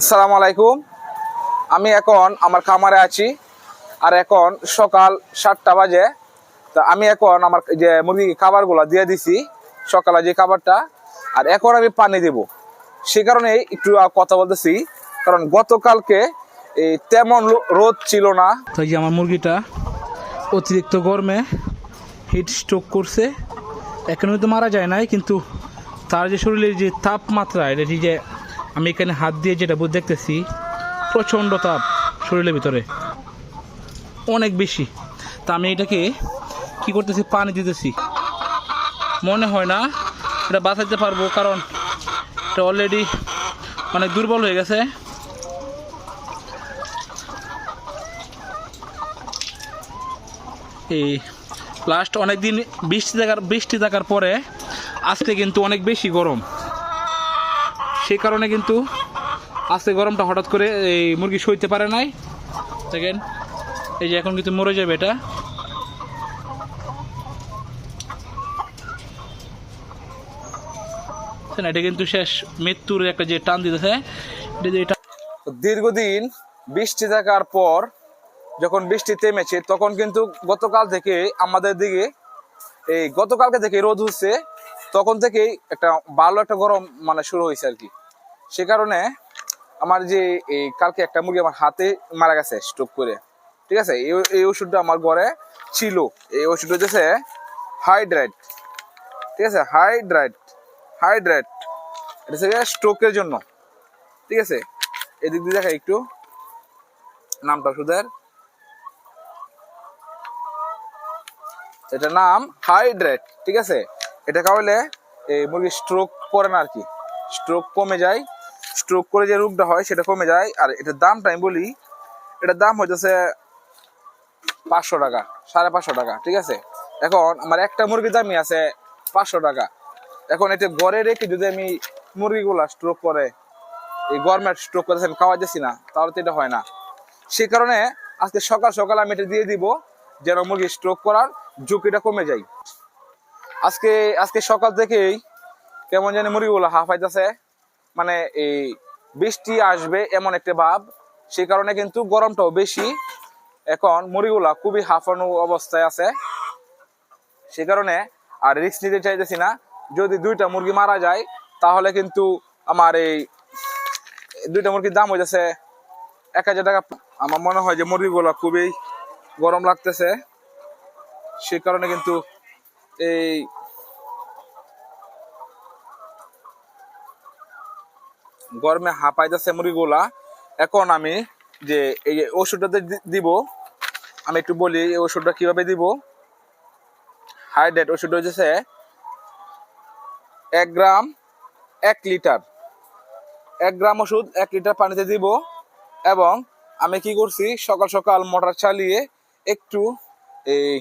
আসসালামু আলাইকুম। আমি এখন আমার খামারে আছি আর এখন সকাল সাতটা বাজে। তা আমি এখন আমার যে মুরগি খাবারগুলো দিয়ে দিছি, সকালে যে খাবারটা, আর এখন আমি পানি দেব। সে কারণে একটু কথা বলতেছি, কারণ গতকালকে এই তেমন রোদ ছিল না। তো এই যে আমার মুরগিটা অতিরিক্ত গরমে হিট স্ট্রোক করছে। এখনও তো মারা যায় নাই, কিন্তু তার যে শরীরের যে তাপমাত্রা, এটা যে আমি এখানে হাত দিয়ে যেটা দেখতেছি, প্রচণ্ড তাপ শরীরের ভিতরে। অনেক বেশি। তা আমি এটাকে কি করতেছি, পানি দিতেছি। মনে হয় না এটা বাঁচাইতে পারব, কারণ এটা অলরেডি অনেক দুর্বল হয়ে গেছে। এই লাস্ট অনেক দিন বৃষ্টি থাকার বৃষ্টি থাকার পরে আজকে কিন্তু অনেক বেশি গরম। সেই কারণে কিন্তু আজকে গরমটা হঠাৎ করে এই মুরগি সইতে পারে নাই। দেখেন এই যে এখন কিন্তু মরে যাবে এটা। না, এটা কিন্তু শেষ মৃত্যুর একটা যে টান দিতেছে এটা যে দীর্ঘদিন বৃষ্টি থাকার পর যখন বৃষ্টি থেমেছে তখন কিন্তু গতকাল থেকে আমাদের দিকে এই গতকালকে থেকে রোদ হচ্ছে তখন থেকেই একটা ভালো একটা গরম মানে শুরু হয়েছে আর কি। সে কারণে আমার যে এই কালকে একটা মুরগি আমার হাতে মারা গেছে স্ট্রোক করে। ঠিক আছে? এই ওষুধটা আমার ঘরে ছিল। এই ওষুধটা হচ্ছে হাইড্রাইট ঠিক আছে? হাইড্রাইট হাইড্রাইট এটা হচ্ছে স্ট্রোকের জন্য। ঠিক আছে? এদিক দিয়ে দেখা একটু। নামটা ওষুধের। এটা নাম হাইড্রেট ঠিক আছে? এটা খাওয়ালে এই মুরগি স্ট্রোক করে না আর কি। স্ট্রোক কমে যায়। স্ট্রোক করে যে রোগটা হয় সেটা কমে যায়। আর এটার দামটা আমি বলি, এটার দাম হইতেছে পাঁচশো টাকা, সাড়ে পাঁচশো টাকা, ঠিক আছে? এখন আমার একটা মুরগির দামই আছে পাঁচশো টাকা। এখন এটা ঘরে রেখে যদি আমি মুরগিগুলা স্ট্রোক করে, এই গরমের স্ট্রোক করেছেন খাওয়া যাচ্ছি না, তাহলে তো এটা হয় না। সেই কারণে আজকে সকাল সকাল আমি এটা দিয়ে দিব, যেন মুরগি স্ট্রোক করার ঝুঁকিটা কমে যায়। আজকে আজকে সকাল থেকেই কেমন জানি মুরগিগুলো হাফাইতেছে মানে এই বৃষ্টি আসবে এমন একটা ভাব। সেই কারণে কিন্তু গরমটাও বেশি। এখন মুরগিগুলা খুবই হাঁফানো অবস্থায় আছে। সে কারণে আর রিস্ক নিতে চাইতেছি না। যদি দুইটা মুরগি মারা যায়, তাহলে কিন্তু আমার এই দুইটা মুরগির দাম হয়ে যাচ্ছে এক হাজার টাকা। আমার মনে হয় যে মুরগিগুলো খুবই গরম লাগতেছে। সে কারণে কিন্তু এই গরমে হাঁপাইতেছে মুরগিগুলা। এখন আমি যে এই ওষুধটা দিব, আমি একটু বলি এই ওষুধটা কীভাবে দিব। হাইড্রেট ওষুধটা হচ্ছে এক গ্রাম এক লিটার। এক গ্রাম ওষুধ এক লিটার পানিতে দিব এবং আমি কি করছি, সকাল সকাল মোটর চালিয়ে একটু এই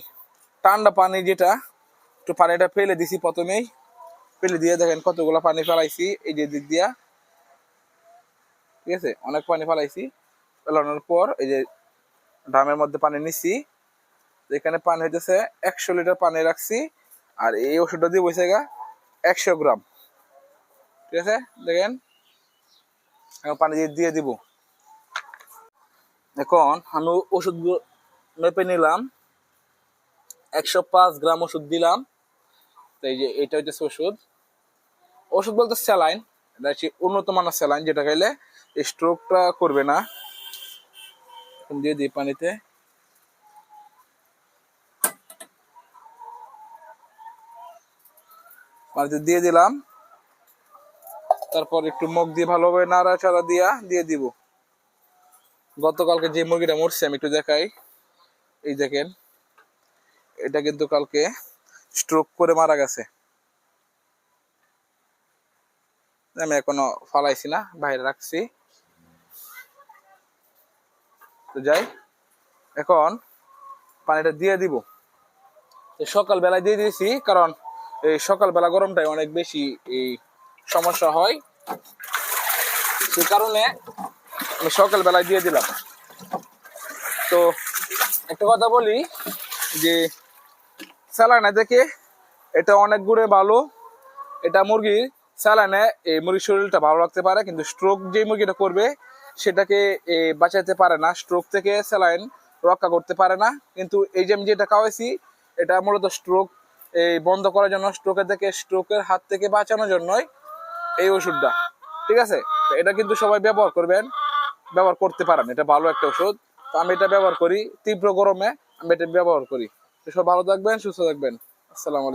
ঠান্ডা পানি যেটা, একটু পানিটা ফেলে দিছি প্রথমেই। ফেলে দিয়ে দেখেন কতগুলো পানি ফেলাইছি, এই যে দিক দিয়া। ঠিক আছে? অনেক পানি ফেলাইছি। ফেলানোর পর এই যে ড্রামের মধ্যে পানি নিছি। এখানে পানি হইতেছে একশো লিটার পানি রাখছি। আর এই ওষুধটা দিয়ে বসে গা একশো গ্রাম। ঠিক আছে? দেখেন। এখন পানি দিয়ে দিয়ে দিব। এখন আমি ওষুধ মেপে নিলাম। একশো পাঁচ গ্রাম ওষুধ দিলাম। তো এই যে এটা হচ্ছে ওষুধ। ওষুধ বলতে স্যালাইন। এটা হচ্ছে উন্নত মানের স্যালাইন যেটা খাইলে স্ট্রোকটা করবে না। দিয়ে দিই পানিতে। পানিতে দিয়ে দিলাম। তারপর একটু মুখ দিয়ে ভালোভাবে নাড়াচাড়া দিয়া দিয়ে দিব। গতকালকে যে মুরগিটা মরছে, আমি একটু দেখাই। এই দেখেন, এটা কিন্তু কালকে স্ট্রোক করে মারা গেছে। আমি এখনও ফালাইছি না, বাইরে রাখছি। তো যাই। এখন পানিটা দিয়ে দিব। সকাল বেলায় দিয়ে দিয়েছি, কারণ এই সকালবেলা গরমটাই অনেক বেশি এই সমস্যা হয়। সে কারণে আমি সকাল বেলায় দিয়ে দিলাম। তো একটা কথা বলি যে, স্যালাইনা দেখে এটা অনেক গুণে ভালো। এটা মুরগির স্যালাইনে এই মুরগির শরীরটা ভালো রাখতে পারে, কিন্তু স্ট্রোক যে মুরগিটা করবে সেটাকে বাঁচাতে পারে না স্ট্রোক থেকে স্যালাইন রক্ষা করতে পারে না। কিন্তু এই যে আমি যেটা খাওয়াইছি, এটা মূলত স্ট্রোক এই বন্ধ করার জন্য স্ট্রোকের থেকে স্ট্রোকের হাত থেকে বাঁচানোর জন্যই এই ওষুধটা। ঠিক আছে? এটা কিন্তু সবাই ব্যবহার করবেন, ব্যবহার করতে পারেন। এটা ভালো একটা ওষুধ। তো আমি এটা ব্যবহার করি, তীব্র গরমে আমি এটা ব্যবহার করি। তো সব ভালো থাকবেন, সুস্থ থাকবেন। আসসালামু আলাইকুম।